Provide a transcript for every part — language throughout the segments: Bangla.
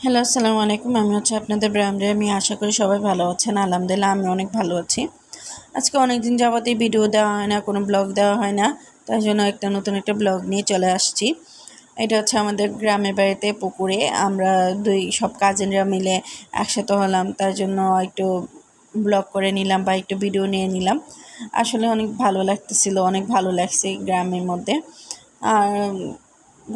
হ্যালো, আসসালামু আলাইকুম। আমি হচ্ছে আপনাদের ব্রামরে আমি আশা করি সবাই ভালো আছেন। আলহামদুলিল্লাহ, আমি অনেক ভালো আছি। আজকে অনেক দিন যাবতই ভিডিও দেওয়া হয় না, কোনো ব্লগ দেওয়া হয় না। তাই জন্য একটা নতুন একটা ব্লগ নিয়ে চলে আসছি। এটা হচ্ছে আমাদের গ্রামের বাড়িতে, পুকুরে। আমরা দুই, সব কাজিনরা মিলে একসাথে হলাম। তার জন্য একটু ব্লগ করে নিলাম বা একটু ভিডিও নিয়ে নিলাম। আসলে অনেক ভালো লাগতেছিল, অনেক ভালো লাগছে গ্রামের মধ্যে। আর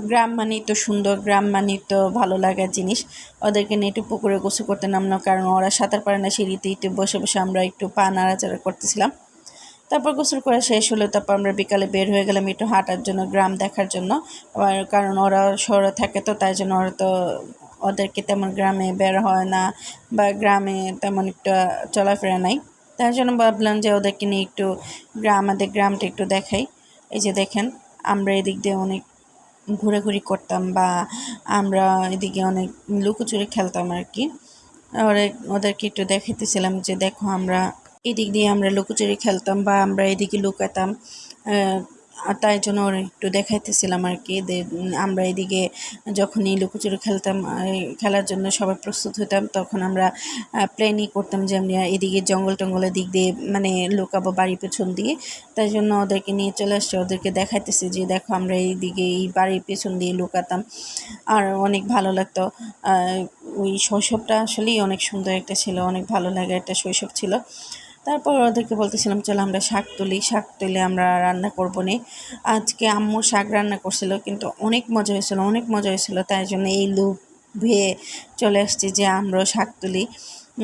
গ্রাম মানেই তো সুন্দর, গ্রাম মানেই তো ভালো লাগার জিনিস। ওদেরকে নিয়ে একটু পুকুরে গোসল করতে নামলো, কারণ ওরা সাঁতার পারে না সিঁড়িতে একটু বসে বসে আমরা একটু পা নাড়াচাড়া করতেছিলাম। তারপর গোসল করা শেষ হলো, তারপর আমরা বিকালে বের হয়ে গেলাম একটু হাঁটার জন্য, গ্রাম দেখার জন্য। কারণ ওরা শহরে থাকে তো, তাই জন্য ওরা তো ওদেরকে তেমন গ্রামে বের হয় না, বা গ্রামে তেমন একটা চলাফেরা নাই। তার জন্য ভাবলাম যে ওদেরকে নিয়ে একটু গ্রাম, আমাদের গ্রামটা একটু দেখাই। এই যে দেখেন, আমরা এদিক দিয়ে অনেক ঘোরাঘুরি করতাম বা আমরা এদিকে অনেক লুকোচুরি খেলতাম আর কি। ওরা, ওদেরকে একটু দেখাইতেছিলাম যে দেখো আমরা এদিক দিয়ে আমরা লুকোচুরি খেলতাম বা আমরা এদিকে লুকাতাম। তাই জন্য ওরা একটু দেখাইতেছিলাম আর কি আমরা এদিকে যখনই লুকোচুরি খেলতাম খেলার জন্য সবাই প্রস্তুত হতাম তখন আমরা প্ল্যানই করতাম যে আমরা এদিকে জঙ্গল টঙ্গলের দিক দিয়ে মানে লুকাবো বাড়ির পেছন দিয়ে। তাই জন্য ওদেরকে নিয়ে চলে আসছে, ওদেরকে দেখাইতেছি যে, দেখো আমরা এইদিকে এই বাড়ির পেছন দিয়ে লুকাতাম। আর অনেক ভালো লাগতো। ওই শৈশবটা আসলেই অনেক সুন্দর একটা ছিল, অনেক ভালো লাগে একটা শৈশব ছিল। তারপর ওদেরকে বলতেছিলাম, চলো আমরা শাক তুলি, শাক তুলে আমরা রান্না করব নি। আজকে আম্মু শাক রান্না করছিল, কিন্তু অনেক মজা হয়েছিল, অনেক মজা হয়েছিল। তাই জন্য এই লুপ ভেয়ে চলে আসছি যে আমরাও শাক তুলি।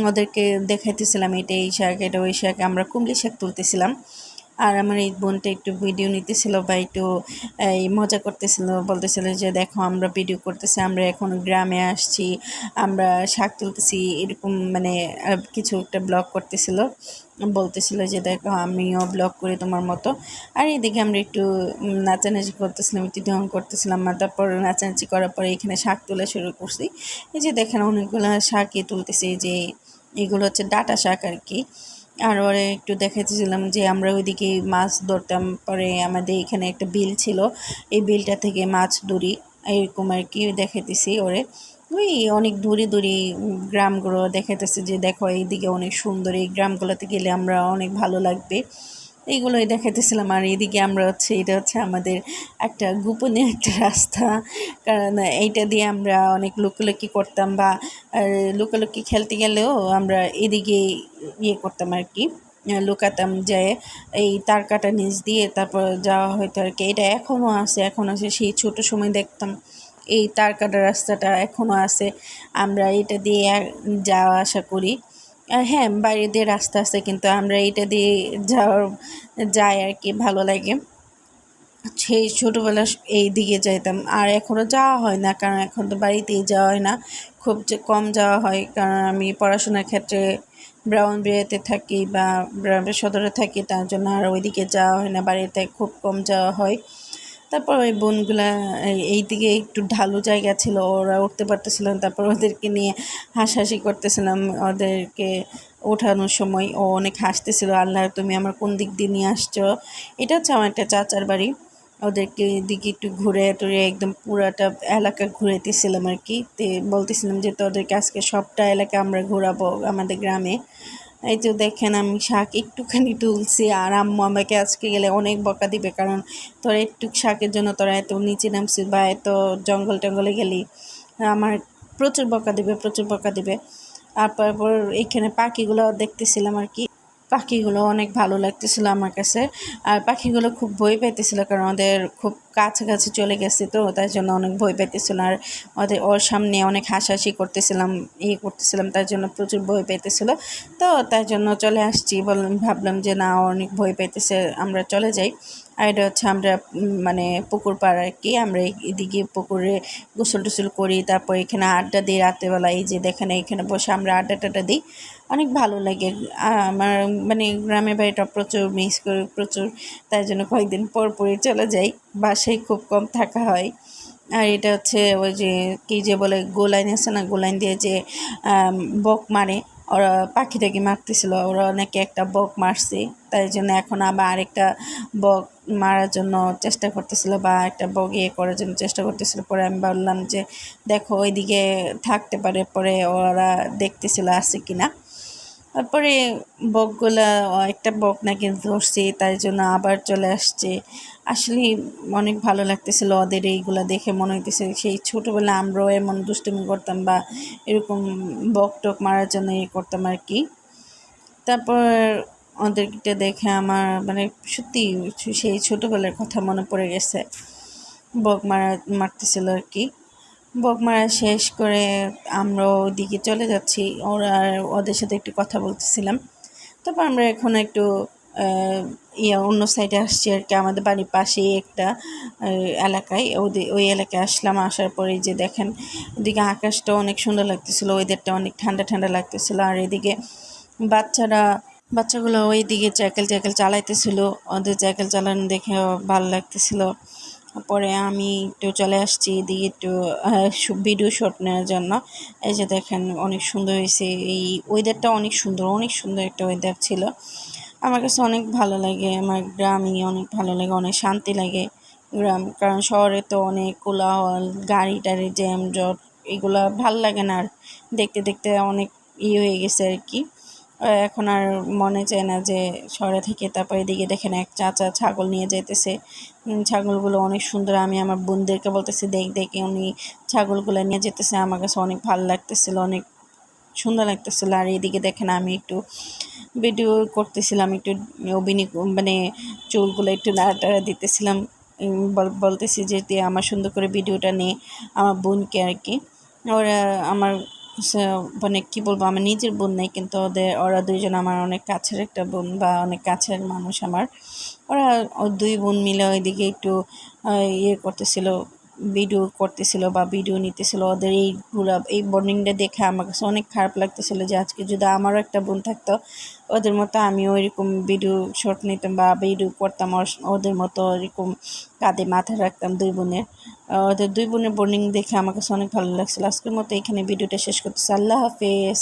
ওদেরকে দেখাইতেছিলাম, এটা এই শাক, এটা ওই শাক। আমরা কুমলি শাক তুলতেছিলাম। আর আমার এই বোনটা একটু ভিডিও নিতেছিল বা একটু, এই মজা করতেছিল, বলতেছিল যে দেখো আমরা ভিডিও করতেছি, আমরা এখন গ্রামে আসছি, আমরা শাক তুলতেছি, এরকম মানে কিছু একটা ব্লগ করতেছিল। বলতেছিল যে দেখো আমিও ব্লগ করি তোমার মতো। আর এদিকে আমরা একটু নাচানাচি করতেছিলাম, একটু ঢং করতেছিলাম তারপর নাচানাচি করার পরে এখানে শাক তোলা শুরু করছি। এই যে দেখেন অনেকগুলো শাকই তুলতেছি, যে এগুলো হচ্ছে ডাটা শাক আর কি। আর ওরে একটু দেখাতেছিলাম যে আমরা ওইদিকে মাছ ধরতাম, পরে আমাদের এখানে একটা বিল ছিল। এই বিলটা থেকে মাছ ধরি, এরকম আর কি দেখাইতেছি ওরে। ওই অনেক দূরে দূরে গ্রামগুলো দেখাইতেছে যে দেখো এইদিকে অনেক সুন্দর, এই গ্রামগুলোতে গেলে আমরা অনেক ভালো লাগবে। এইগুলোই দেখাইতেছিলাম। আর এদিকে আমরা হচ্ছে, এটা হচ্ছে আমাদের একটা গোপনীয় একটা রাস্তা। কারণ এইটা দিয়ে আমরা অনেক লুকোলুকি করতাম বা লুকোলুকি খেলতে গেলেও আমরা এদিকে ইয়ে করতাম আর কি, লুকাতাম যে এই তার কাটা নিচ দিয়ে তারপর যাওয়া হয়তো আর কি। এটা এখনও আছে, এখন আছে, সেই ছোটো সময় দেখতাম। এই তার কাটা রাস্তাটা এখনও আছে। আমরা এটা দিয়ে যাওয়া আসা করি। আর হ্যাঁ বাইরে দিয়ে রাস্তা আছে, কিন্তু আমরা এইটা দিয়ে যাওয়ার, যাই আর কি, ভালো লাগে। সেই ছোটোবেলা এই দিকে যাইতাম। আর এখনও যাওয়া হয় না, কারণ এখন তো বাড়িতেই যাওয়া হয় না। খুব যে কম যাওয়া হয়, কারণ আমি পড়াশোনার ক্ষেত্রে ব্রাউন বিয়েতে থাকি বা ব্রাউন সদরে থাকি, তার জন্য আর ওইদিকে যাওয়া হয় না। বাড়িতে খুব কম যাওয়া হয়। তারপর ওই বোনগুলা, এই দিকে একটু ঢালু জায়গা ছিল, ওরা উঠতে পারতেছিল তারপর ওদেরকে নিয়ে হাসাহাসি করতেছিলাম। ওদেরকে ওঠানোর সময় ও অনেক হাসতেছিল, আল্লাহ, তুমি আমার কোন দিক দিয়ে নিয়ে আসছো? এটা হচ্ছে আমার একটা চাচার বাড়ি। ওদেরকে এদিকে একটু ঘুরে টুরে একদম পুরাটা এলাকা ঘুরেতেছিলাম আর কি। তে বলতেছিলাম যে, তোদেরকে আজকে সবটা এলাকা আমরা ঘোরাবো আমাদের গ্রামে। এই তো দেখেন আমি শাক একটুখানি তুলছি, আর আম্মু আমাকে আজকে গেলে অনেক বকা দিবে, কারণ তোরা একটু শাকের জন্য তোরা এত নিচে নামছিস বা এত জঙ্গল টঙ্গলে গেলি, আমার প্রচুর বকা দিবে, প্রচুর বকা দিবে। তারপর এইখানে পাখিগুলো দেখতেছিলাম আর কি, পাখিগুলো অনেক ভালো লাগতেছিল আমার কাছে, আর পাখিগুলো খুব ভয় পাইতেছিল, কারণ ওদের খুব কাছাকাছি চলে গেছে তো তাই জন্য অনেক ভয় পাইতেছিল। আর ওদের ওর সামনে অনেক হাসাহাসি করতেছিলাম ইয়ে করতেছিলাম, তার জন্য প্রচুর ভয় পাইতেছিল। তো তাই জন্য চলে আসছি, বললাম, ভাবলাম যে না অনেক ভয় পাইতেছে, আমরা চলে যাই। আর এটা হচ্ছে আমরা মানে পুকুর পাড় আর কি, আমরা এদিকে পুকুরে গোসল টুসল করি, তারপর এখানে আড্ডা দিই রাত্রেবেলা, এই যে দেখেন এখানে বসে আমরা আড্ডা টাড্ডা দিই। অনেক ভালো লাগে। আমার মানে গ্রামের বাড়িটা প্রচুর মিস করি, প্রচুর। তাই জন্য কয়েকদিন পর পরই চলে যাই বাসায়। খুব কম থাকা হয়। আর এটা হচ্ছে ওই যে কী যে বলে গোলাইন আছে না, গোলাইন দিয়ে যে বক মারে, ওরা পাখিটাকে মারতেছিল, ওরা অনেকে একটা বক মারছে, তাই জন্য এখন আবার আরেকটা বক মারার জন্য চেষ্টা করতেছিল বা একটা বক ইয়ে করার জন্য চেষ্টা করতেছিল। পরে আমি বললাম যে, দেখো ওইদিকে থাকতে পারে, পরে ওরা দেখতেছিল আছে কিনা। তারপরে বকগুলা একটা বক নাকি ধরছে, তাই জন্য আবার চলে আসছে। আসলে অনেক ভালো লাগতেছিল ওদের এইগুলা দেখে, মনে হইতেছে সেই ছোটোবেলা আমরাও এমন দুষ্টুমি করতাম বা এরকম বক টক মারার জন্য ইয়ে করতাম আর কি। তারপর ওদেরকে দেখে আমার মানে সত্যি সেই ছোটোবেলার কথা মনে পড়ে গেছে, বক মারা, মারতেছিল আর কি। বক মারা শেষ করে আমরা ওদিকে চলে যাচ্ছি। ওরা ওদের সাথে একটু কথা বলতেছিলাম। তারপর আমরা এখন একটু ইয়া, অন্য সাইডে আসছি আর কি। আমাদের বাড়ির পাশেই একটা এলাকায়। ওদের ওই এলাকায় আসলাম। আসার পরে যে দেখেন, ওদিকে আকাশটা অনেক সুন্দর লাগতেছিলো। ওয়েদারটা অনেক ঠান্ডা ঠান্ডা লাগতেছিলো। আর এদিকে বাচ্চারা, বাচ্চাগুলো ওই দিকে সাইকেল চাইকেল চালাইতেছিল। ওদের সাইকেল চালানো দেখে ভালো লাগতেছিল। পরে আমি একটু চলে আসছি, এদিকে একটু ভিডিও শট নেওয়ার জন্য। এই যে দেখেন, অনেক সুন্দর হয়েছে। এই ওয়েদারটা অনেক সুন্দর অনেক সুন্দর একটা ওয়েদার ছিল। আমার কাছে অনেক ভালো লাগে, আমার গ্রামই অনেক ভালো লাগে, অনেক শান্তি লাগে গ্রাম। কারণ শহরে তো অনেক কোলাহল, গাড়ি টাড়ি জ্যাম, জট, এগুলো ভালো লাগে না আর। দেখতে দেখতে অনেক ইয়ে হয়ে গেছে আর কি। এখন আর মনে চায় না যে শহরে থেকে তারপর এদিকে দেখেন এক চাচা ছাগল নিয়ে যাইতেছে। ছাগলগুলো অনেক সুন্দর। আমি আমার বোনদেরকে বলতেছি, দেখ, দেখে, উনি ছাগলগুলো নিয়ে যেতেছে আমার কাছে অনেক ভালো লাগতেছিল, অনেক সুন্দর লাগতেছিল। আর এদিকে দেখেন আমি একটু ভিডিও করতেছিলাম, একটু অভিনয় মানে চুলগুলো একটু নাড়াটাড়া দিতেছিলাম। বলতেছি যে আমার সুন্দর করে ভিডিওটা নিয়ে আমার বোনকে আর কি। ওরা আমার মানে কী বলব, আমার নিজের বোন নেই, কিন্তু ওদের, ওরা দুইজন আমার অনেক কাছের একটা বোন বা অনেক কাছের মানুষ আমার। ওরা দুই বোন মিলে ওইদিকে একটু ইয়ে করতেছিল ভিডিও করতেছিল বা ভিডিও নিতেছিল ওদের এই পুরো এই বর্নিংটা দেখে আমার কাছে অনেক খারাপ লাগতেছিল যে আজকে যদি আমারও একটা বোন থাকতো, ওদের মতো আমিও এরকম ভিডিও শট নিতাম বা ভিডিও করতাম ওদের মতো এরকম কাঁধে মাথা রাখতাম দুই বোনের। ওদের দুই বোনের বর্নিং দেখে আমার কাছে অনেক ভালো লাগছিল। আজকের মতো এখানে ভিডিওটা শেষ করতেছি। আল্লাহ হাফেজ।